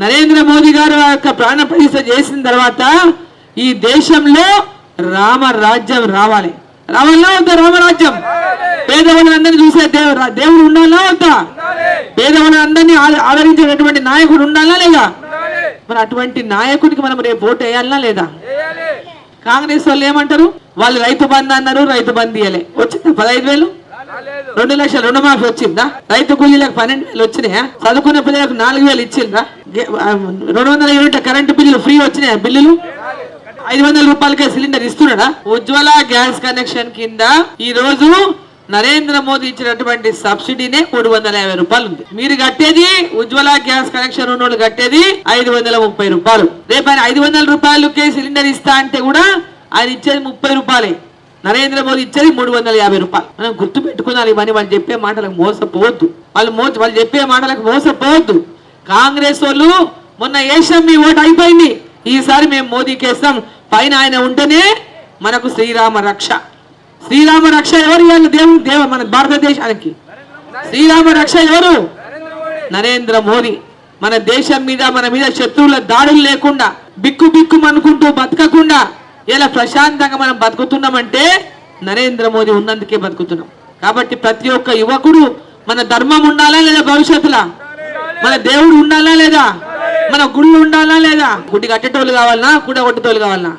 నరేంద్ర మోదీ గారు యొక్క ప్రాణ ప్రతిష్ఠ చేసిన తర్వాత ఈ దేశంలో రామ రాజ్యం రావాలి. రావాలా వద్దా రామరాజ్యం పేదవాళ్ళందరినీ చూసే దేవు రా- దేవుడు ఉండాలా వద్దా? పేదవాళ్ళందరినీ ఆదరించేటటువంటి నాయకుడు ఉండాలా లేదా? మరి అటువంటి నాయకుడికి మనం రేపు ఓటు వేయాలా లేదా? కాంగ్రెస్ వాళ్ళు ఏమంటారు? వాళ్ళు రైతు బంధు అన్నారు రైతు బంధు ఇయ్యలే. వచ్చిందా పదహైదు వేలు? రెండు లక్షల రుణమాఫీ వచ్చిందా? రైతు కూలీలకు పన్నెండు వేలు వచ్చినాయా? చదువుకున్న పిల్లలకు నాలుగు వేలు ఇచ్చిండ్రా రెండు వందల యూనిట్ల కరెంటు బిల్లులు ఫ్రీ వచ్చినాయా బిల్లులు? ఐదు వందల రూపాయలకే సిలిండర్ ఇస్తున్నాడా? ఉజ్వల గ్యాస్ కనెక్షన్ కింద ఈ రోజు నరేంద్ర మోదీ ఇచ్చినటువంటి సబ్సిడీనే మూడు వందల యాభై రూపాయలు ఉంది మీరు కట్టేది ఉజ్వల గ్యాస్ కనెక్షన్ ఉన్నోళ్ళు కట్టేది ఐదు వందల ముప్పై రూపాయలు. రేపు ఆయన ఐదు వందల రూపాయలకే సిలిండర్ ఇస్తా అంటే కూడా ఆయన ఇచ్చేది ముప్పై రూపాయలే. నరేంద్ర మోదీ ఇచ్చేది మూడు వందల యాభై రూపాయలు. మనం గుర్తు పెట్టుకున్నాను ఇవన్నీ వాళ్ళు చెప్పే మాటలకు మోసపోవద్దు. వాళ్ళు మో వాళ్ళు చెప్పే మాటలకు మోసపోవద్దు. కాంగ్రెస్ వాళ్ళు మొన్న వేసాం మీ ఓటు అయిపోయింది. ఈసారి మేము మోదీకి వేస్తాం. పైన ఆయన ఉంటేనే మనకు శ్రీరామ రక్ష. శ్రీరామ రక్ష ఎవరు ఇవాళ దేవుడు దేవ మన భారతదేశానికి. శ్రీరామ రక్ష ఎవరు? నరేంద్ర మోదీ. మన దేశం మీద మన మీద శత్రువుల దాడులు లేకుండా బిక్కు బిక్కు అనుకుంటూ బతకకుండా ఇలా ప్రశాంతంగా మనం బతుకుతున్నామంటే నరేంద్ర మోదీ ఉన్నందుకే బతుకుతున్నాం. కాబట్టి ప్రతి ఒక్క యువకుడు మన ధర్మం ఉండాలా లేదా భవిష్యత్తులో? మన దేవుడు ఉండాలా లేదా? మన గుళ్ళు ఉండాలా లేదా? గుడి కట్టేటోళ్ళు కావాలనా? కూడ కొట్టేటోళ్ళు కావాలనా?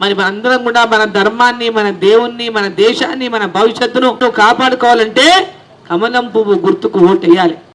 మరి మనందరం కూడా మన ధర్మాన్ని మన దేవుణ్ణి మన దేశాన్ని మన భవిష్యత్తును కాపాడుకోవాలంటే కమలం పువ్వు గుర్తుకు ఓటేయాలి.